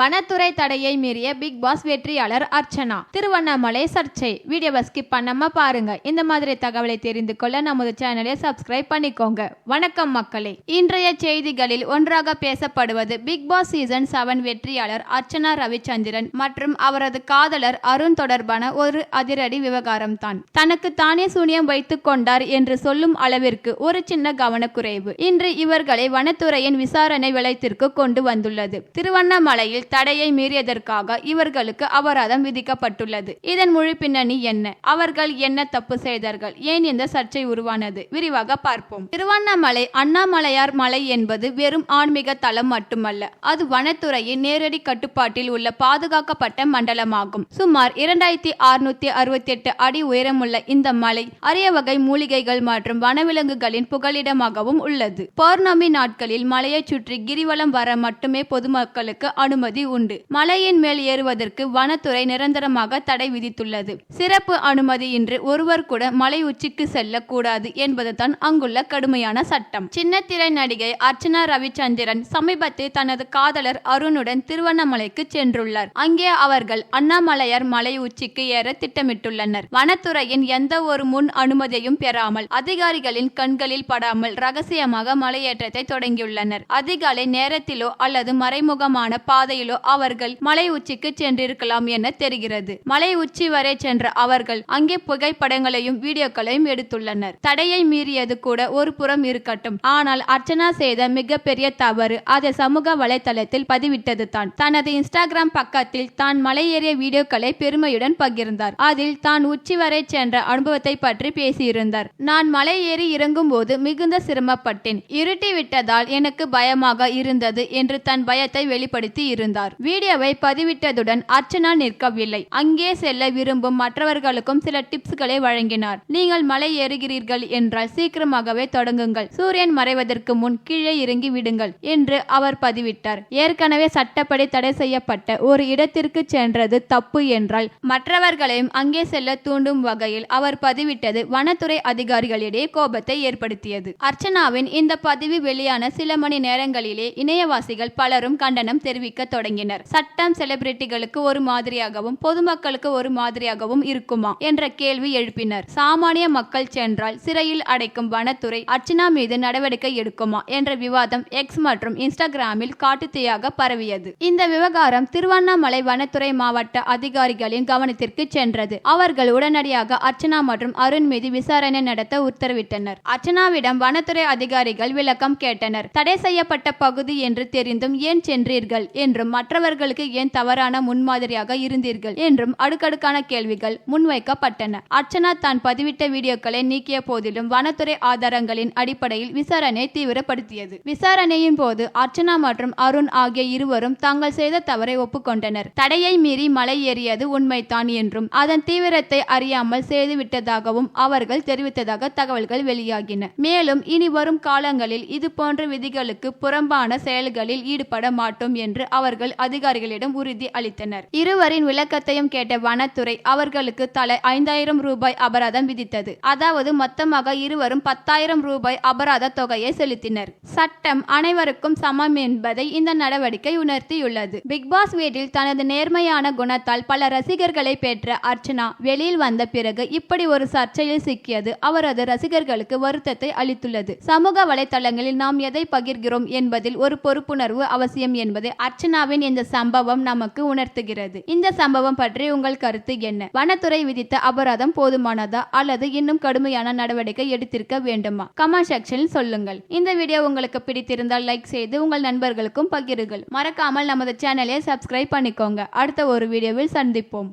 வனத்துறை தடையை மீறிய பிக் பாஸ் வெற்றியாளர் அர்ச்சனா. திருவண்ணாமலை சர்ச்சை. வீடியோவை ஸ்கிப் பண்ணாம பாருங்க. இந்த மாதிரி தகவலை தெரிந்து கொள்ள நமது சேனலை சப்ஸ்கிரைப் பண்ணிக்கோங்க. வணக்கம் மக்களே. இன்றைய செய்திகளில் ஒன்றாக பேசப்படுவது பிக் பாஸ் சீசன் செவன் வெற்றியாளர் அர்ச்சனா ரவிச்சந்திரன் மற்றும் அவரது காதலர் அருண் தொடர்பான ஒரு அதிரடி விவகாரம் தான் தனக்கு தானே சூனியம் வைத்துக் கொண்டார் என்று சொல்லும் அளவிற்கு ஒரு சின்ன கவனக்குறைவு. இன்று இவர்களை வனத்துறையின் விசாரணை வளையத்திற்கு கொண்டு வந்துள்ளது. திருவண்ணாமலையில் தடையை மீறியதற்காக இவர்களுக்கு அபராதம் விதிக்கப்பட்டுள்ளது. இதன் முழு பின்னணி என்ன? அவர்கள் என்ன தப்பு செய்தார்கள்? ஏன் இந்த சர்ச்சை உருவானது? விரிவாக பார்ப்போம். திருவண்ணாமலை அண்ணாமலையார் மலை என்பது வெறும் ஆன்மீக தலம் மட்டுமல்ல. அது வனத்துறையின் நேரடி கட்டுப்பாட்டில் உள்ள பாதுகாக்கப்பட்ட மண்டலமாகும். சுமார் இரண்டாயிரத்தி அறுநூத்தி அறுபத்தி எட்டு அடி உயரமுள்ள இந்த மலை அரிய வகை மூலிகைகள் மற்றும் வனவிலங்குகளின் புகலிடமாகவும் உள்ளது. பௌர்ணமி நாட்களில் மலையைச் சுற்றி கிரிவலம் வர மட்டுமே பொதுமக்களுக்கு அனுமதி உண்டு மலையின் மேல் ஏறுவதற்கு வனத்துறை நிரந்தரமாக தடை விதித்துள்ளது. சிறப்பு அனுமதியின்றி ஒருவர் கூட மலை உச்சிக்கு செல்லக்கூடாது என்பதுதான் அங்குள்ள கடுமையான சட்டம். சின்னத்திரை நடிகை அர்ச்சனா ரவிச்சந்திரன் சமீபத்தில் தனது காதலர் அருணுடன் திருவண்ணாமலைக்கு சென்றுள்ளார். அங்கே அவர்கள் அண்ணாமலையார் மலை உச்சிக்கு ஏற திட்டமிட்டுள்ளனர். வனத்துறையின் எந்த ஒரு முன் அனுமதியையும் பெறாமல் அதிகாரிகளின் கண்களில் படாமல் ரகசியமாக மலையேற்றத்தை தொடங்கியுள்ளனர். அதிகாலை நேரத்திலோ அல்லது மறைமுகமான பாதையில் அவர்கள் மலை உச்சிக்கு சென்றிருக்கலாம் என தெரிகிறது. மலை உச்சி வரை சென்ற அவர்கள் அங்கே புகைப்படங்களையும் வீடியோக்களையும் எடுத்துள்ளனர். தடையை மீறியது கூட ஒரு புறம் இருக்கட்டும். ஆனால் அர்ச்சனா செய்த மிகப்பெரிய தவறு அதை சமூக வலைதளத்தில் பதிவிட்டது தான். தனது இன்ஸ்டாகிராம் பக்கத்தில் தான் மலை ஏறிய வீடியோக்களை பெருமையுடன் பகிர்ந்தார். அதில் தான் உச்சி வரை சென்ற அனுபவத்தை பற்றி பேசியிருந்தார். நான் மலை ஏறி இறங்கும் போது மிகுந்த சிரமப்பட்டேன். இருட்டி விட்டதால் எனக்கு பயமாக இருந்தது என்று தன் பயத்தை வெளிப்படுத்தி இருந்தார் வீடியோவை பதிவிட்டதுடன் அர்ச்சனா நிற்கவில்லை. அங்கே செல்ல விரும்பும் மற்றவர்களுக்கும் சில டிப்ஸ்களை வழங்கினார். நீங்கள் மலை ஏறுகிறீர்கள் என்றால் சீக்கிரமாகவே தொடங்குங்கள். சூரியன் மறைவதற்கு முன் கீழே இறங்கி விடுங்கள் என்று அவர் பதிவிட்டார். ஏற்கனவே சட்டப்படி தடை செய்யப்பட்ட ஒரு இடத்திற்கு சென்றது தப்பு என்றால் மற்றவர்களையும் அங்கே செல்ல தூண்டும் வகையில் அவர் பதிவிட்டது வனத்துறை அதிகாரிகளிடையே கோபத்தை ஏற்படுத்தியது. அர்ச்சனாவின் இந்த பதிவு வெளியான சில மணி நேரங்களிலே இணையவாசிகள் பலரும் கண்டனம் தெரிவிக்க தொடங்கினர் தொடங்கினர். சட்டம் செலிபிரிட்டிகளுக்கு ஒரு மாதிரியாகவும் பொதுமக்களுக்கு ஒரு மாதிரியாகவும் இருக்குமா? என்ற கேள்வி எழுப்பினர். சாமானிய மக்கள் சென்றால் சிறையில் அடைக்கும் வனத்துறை அர்ச்சனா மீது நடவடிக்கை எடுக்குமா? என்ற விவாதம் எக்ஸ் மற்றும் இன்ஸ்டாகிராமில் காட்டுத்தீயாக பரவியது. இந்த விவகாரம் திருவண்ணாமலை வனத்துறை மாவட்ட அதிகாரிகளின் கவனத்திற்கு சென்றது. அவர்கள் உடனடியாக அர்ச்சனா மற்றும் அருண் மீது விசாரணை நடத்த உத்தரவிட்டனர். அர்ச்சனாவிடம் வனத்துறை அதிகாரிகள் விளக்கம் கேட்டனர். தடை செய்யப்பட்ட பகுதி என்று தெரிந்தும் ஏன் சென்றீர்கள்? என்றும் மற்றவர்களுக்கு ஏன் தவறான முன்மாதிரியாக இருந்தீர்கள் என்றும் அடுக்கடுக்கான கேள்விகள் முன்வைக்கப்பட்டன. அர்ச்சனா தான் பதிவிட்ட வீடியோக்களை நீக்கிய போதிலும் வனத்துறை ஆதாரங்களின் அடிப்படையில் விசாரணை தீவிரப்படுத்தியது. விசாரணையின் போது அர்ச்சனா மற்றும் அருண் ஆகிய இருவரும் தாங்கள் செய்த தவறை ஒப்புக்கொண்டனர். தடையை மீறி மலை ஏறியது உண்மைதான் என்றும் அதன் தீவிரத்தை அறியாமல் செய்துவிட்டதாகவும் அவர்கள் தெரிவித்ததாக தகவல்கள் வெளியாகின. மேலும் இனி வரும் காலங்களில் இது போன்ற விதிகளுக்கு புறம்பான செயல்களில் ஈடுபட மாட்டோம் என்று அவர்கள் அதிகாரிகளிடம் உறுதி அளித்தனர். இருவரின் விளக்கத்தையும் கேட்ட வனத்துறை அவர்களுக்கு தலை ஐந்தாயிரம் ரூபாய் அபராதம் விதித்தது. அதாவது மொத்தமாக இருவரும் பத்தாயிரம் ரூபாய் அபராத தொகையை செலுத்தினர். சட்டம் அனைவருக்கும் சமம் என்பதை இந்த நடவடிக்கை உணர்த்தியுள்ளது. பிக்பாஸ் வீட்டில் தனது நேர்மையான குணத்தால் பல ரசிகர்களை பெற்ற அர்ச்சனா வெளியில் வந்த பிறகு இப்படி ஒரு சர்ச்சையில் சிக்கியது அவரது ரசிகர்களுக்கு வருத்தத்தை அளித்துள்ளது. சமூக வலைதளங்களில் நாம் எதை பகிர்கிறோம் என்பதில் ஒரு பொறுப்புணர்வு அவசியம் என்பதை அர்ச்சனாவின் இந்த சம்பவம் நமக்கு உணர்த்துகிறது. இந்த சம்பவம் பற்றி உங்கள் கருத்து என்ன? வனத்துறை விதித்த அபராதம் போதுமானதா? அல்லது இன்னும் கடுமையான நடவடிக்கை எடுத்திருக்க வேண்டுமா? கமெண்ட் செக்ஷனில் சொல்லுங்கள். இந்த வீடியோ உங்களுக்கு பிடித்திருந்தால் லைக் செய்து உங்கள் நண்பர்களுக்கும் பகிருங்கள். மறக்காமல் நமது சேனலை சப்ஸ்கிரைப் பண்ணிக்கோங்க. அடுத்த ஒரு வீடியோவில் சந்திப்போம்.